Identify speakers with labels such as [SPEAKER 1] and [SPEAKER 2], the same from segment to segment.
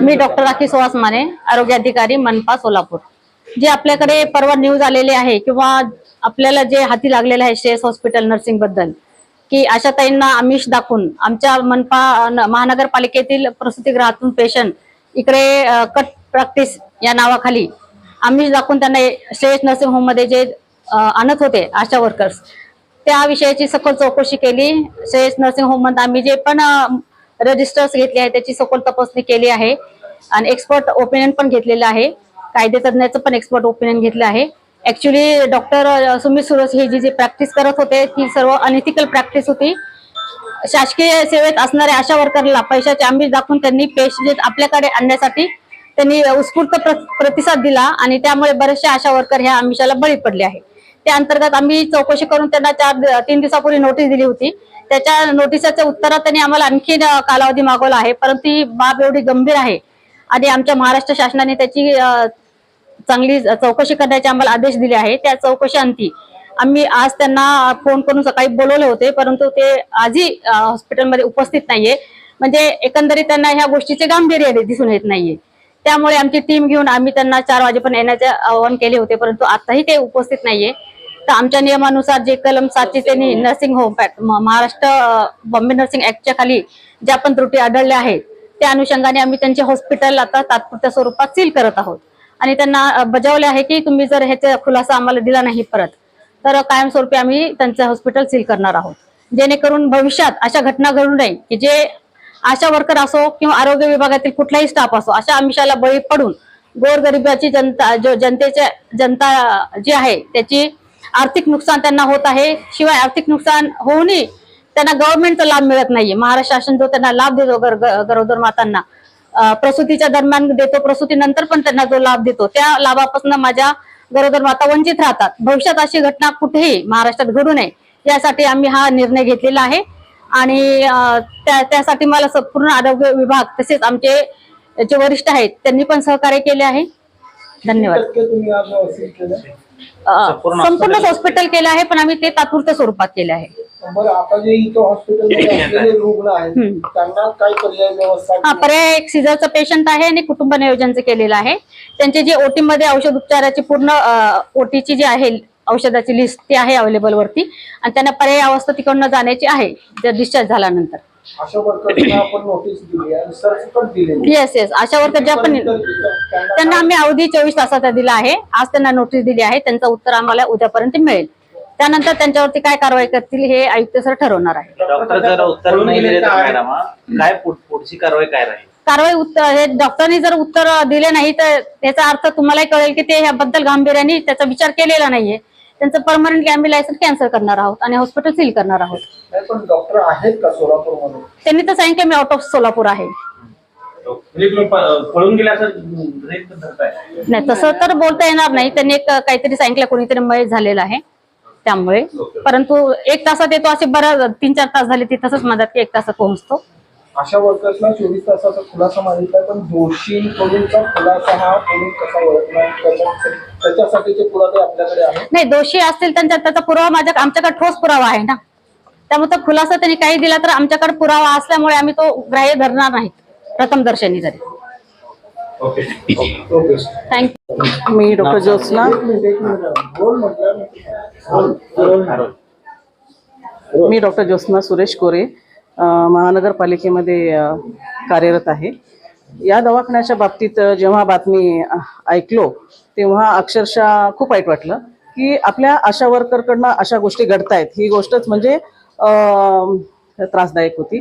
[SPEAKER 1] मी doctor Rakhi Suhas Mane आरोग्य अधिकारी मनपा सोलापूर. जे आपल्याकडे परवा न्यूज आलेली आहे किंवा आपल्याला जे हाती लागलेलं आहे शेस हॉस्पिटल नर्सिंगबद्दल की आशाताईंना आमिष दाखवून आमच्या मनपा महानगरपालिकेतील प्रसूतीगृहातून पेशंट इकडे कट प्रॅक्टिस या नावाखाली आमिष दाखवून त्यांना श्रेयस नर्सिंग होममध्ये जे आणत होते आशा वर्कर्स त्या विषयाची सखोल चौकशी केली. श्रेयस नर्सिंग होममध्ये आम्ही जे पण रजिस्टर्स घेतले आहे त्याची सखोल तपासणी केली आहे. आणि एक्सपर्ट ओपिनियन पण घेतलेलं आहे. कायदे तज्ज्ञाचं पण एक्सपर्ट ओपिनियन घेतलं आहे. ऍक्च्युली डॉक्टर सुमित सुरस हे जी जी प्रॅक्टिस करत होते ती सर्व अनिथिकल प्रॅक्टिस होती. शासकीय सेवेत असणाऱ्या आशा वर्करला पैशाचे आमिष दाखवून त्यांनी पेशंट आपल्याकडे आणण्यासाठी त्यांनी उत्स्फूर्त प्रतिसाद दिला आणि त्यामुळे बरेचसे आशा वर्कर ह्या आमिषाला बळी पडले आहे त्या अंतर्गत आम्ही चौकशी करून त्यांना चार तीन दिवसापूर्वी नोटीस दिली होती. त्याच्या नोटिसाच्या उत्तरात त्यांनी आम्हाला आणखी कालावधी मागवला आहे. परंतु ही बाब एवढी गंभीर आहे. आणि आमच्या महाराष्ट्र शासनाने त्याची चांगली चौकशी करण्याचे आम्हाला आदेश दिले आहे. त्या चौकशी अंती आम्ही आज त्यांना फोन करून सकाळी बोलवले होते. परंतु ते आजही हॉस्पिटलमध्ये उपस्थित नाहीये. म्हणजे एकंदरीत त्यांना ह्या गोष्टीचे गांभीर्य दिसून येत नाहीये. त्यामुळे आमची टीम घेऊन आम्ही त्यांना चार वाजेपर्यंत येण्याचे आवाहन केले होते. परंतु आताही ते उपस्थित नाहीये. तर आमच्या नियमानुसार जे कलम सातशे त्यांनी नर्सिंग होम पॅक- महाराष्ट्र बॉम्बे नर्सिंग ऍक्टच्या खाली ज्या पण त्रुटी आढळल्या आहेत त्या अनुषंगाने आम्ही त्यांचे हॉस्पिटल आता तात्पुरत्या स्वरूपात सील करत आहोत. आणि त्यांना बजावले आहे की तुम्ही जर ह्याचा खुलासा आम्हाला दिला नाही परत तर कायमस्वरूपी आम्ही त्यांचं हॉस्पिटल सील करणार आहोत. जेणेकरून भविष्यात अशा घटना घडू नये की जे आशा वर्कर असो किंवा आरोग्य विभागातील कुठलाही स्टाफ असो अशा आमिषाला बळी पडून गोरगरिबाची जनता जो जनतेच्या जनता जी आहे त्याची आर्थिक नुकसान त्यांना होत आहे. शिवाय आर्थिक नुकसान होऊनही त्यांना गव्हर्नमेंटचा लाभ मिळत नाहीये. महाराष्ट्र शासन जो त्यांना लाभ देतो ग- गरोदर मातांना प्रसूतीच्या दरम्यान देतो प्रसूतीनंतर पण त्यांना जो लाभ देतो त्या लाभापासून माझ्या गरोदर माता वंचित राहतात. भविष्यात अशी घटना कुठेही महाराष्ट्रात घडू नये यासाठी आम्ही हा निर्णय घेतलेला आहे. आणि त्या त्यासाठी मला संपूर्ण आरोग्य विभाग तसेच आमचे जे वरिष्ठ आहेत त्यांनी पण सहकार्य केले आहे. धन्यवाद.
[SPEAKER 2] टक्के तुम्ही आज सील केलं
[SPEAKER 1] अं, संपूर्ण हॉस्पिटल केले आहे पण आम्ही ते तात्पुरत्या स्वरूपात केले आहे.
[SPEAKER 2] बरं आता जे इथं हॉस्पिटलमध्ये असलेले रुग्ण आहेत
[SPEAKER 1] हम्म.
[SPEAKER 2] त्यांना काय पर्याय व्यवस्था
[SPEAKER 1] हा पर्याय एक सिझरचं पेशंट आहे आणि कुटुंब नियोजनचं केलेलं आहे. त्यांचे जे ओटी मध्ये औषध उपचाराची पूर्ण ओटीची जी आहे औषधाची लिस्ट ती आहे अवेलेबल वरती. आणि त्यांना पर्याय अवस्था तिकडनं जाण्याची आहे जर डिस्चार्ज झाल्यानंतर. येस येस अशा वर्कर ज्या पण त्यांना आम्ही अवधी चोवीस तासाचा दिला आहे. आज त्यांना नोटीस दिली आहे. त्यांचं उत्तर आम्हाला उद्यापर्यंत मिळेल. त्यानंतर त्यांच्यावरती काय कारवाई करतील हे आयुक्त सर ठरवणार आहे.
[SPEAKER 3] डॉक्टर जर उत्तर नाही दिले तर मॅडम काय पुढ- पुढची कारवाई काय राहील?
[SPEAKER 1] कारवाई उत्तर हे डॉक्टरांनी जर उत्तर दिले नाही तर त्याचा अर्थ तुम्हालाही कळेल की ते ह्याबद्दल गांभीर्याने त्याचा विचार केलेला नाहीये. त्यांचं परमनंट आम्ही लायसन्स कॅन्सल करणार आहोत आणि हॉस्पिटल सील करणार आहोत.
[SPEAKER 2] नाही पण डॉक्टर आहेत का सोलापूरमध्ये?
[SPEAKER 1] त्यांनी तर सांगितलं मी आउट ऑफ सोलापूर आहे.
[SPEAKER 3] म्हणजे तुम्ही प- पळून गेला असं गृहीत धरताय.
[SPEAKER 1] नाही तसं तर बोलता येणार नाही. त्यांनी एक काहीतरी सांगितलं कोणीतरी मयत झालेलं आहे त्यामुळे. परंतु एक तासात येतो असे बरं तीन चार तास झाले ती तसंच म्हणतात की एक तासात पोहोचतो.
[SPEAKER 2] अशा वर्कर्सना चोवीस तासाचा खुलासा मागितलाय पण दोषींकडूनचा खुलासा हा पोलीस कसा ओळखणार त्याच्या- त्याच्यासाठीचे पुरावे आपल्याकडे आहेत.
[SPEAKER 1] नाही दोषी असतील त्यांच्या त्याचा पुरावा माझ्या आमच्याकडे ठोस पुरावा आहे ना. त्यामुळे तो खुलासा त्यांनी काही दिला तर आमच्याकडे पुरावा असल्यामुळे आम्ही तो ग्राह्य धरणार नाहीत प्रथम दर्शनी तरी.
[SPEAKER 2] ओके.
[SPEAKER 1] थँक्यू
[SPEAKER 4] मी डॉक्टर ज्योत्स्ना
[SPEAKER 2] म्हटलं
[SPEAKER 4] मी डॉक्टर ज्योत्स्ना सुरेश कोरे महानगरपालिकेमध्ये कार्यरत आहे. या दवाखान्याच्या बाबतीत जेव्हा बातमी ऐकलो तेव्हा अक्षरशः खूप वाईट वाटलं की आपल्या आशा वर्करकडनं अशा गोष्टी घडतायत. ही गोष्टच म्हणजे त्रासदायक होती.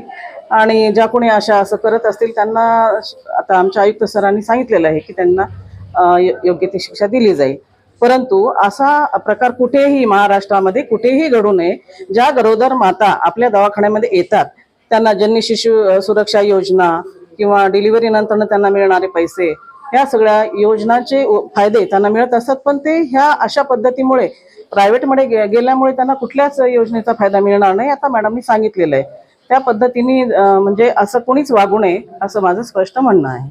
[SPEAKER 4] आणि ज्या कोणी अशा असं करत असतील त्यांना आता आमच्या आयुक्त सरांनी सांगितलेलं आहे की त्यांना योग्य ती शिक्षा दिली जाईल. परंतु असा प्रकार कुठेही महाराष्ट्रामध्ये कुठेही घडू नये ज्या गरोदर माता आपल्या दवाखान्यामध्ये येतात त्यांना जन्य शिशु सुरक्षा योजना किंवा डिलिव्हरी नंतर त्यांना मिळणारे पैसे ह्या सगळ्या योजनाचे फायदे त्यांना मिळत असतात पण ते ह्या अशा पद्धतीमुळे प्रायव्हेटमध्ये गे गेल्यामुळे त्यांना कुठल्याच योजनेचा फायदा मिळणार नाही. आता मॅडमनी सांगितलेलं आहे. त्या पद्धतीने म्हणजे असं कोणीच वागू नये असं माझं स्पष्ट म्हणणं आहे.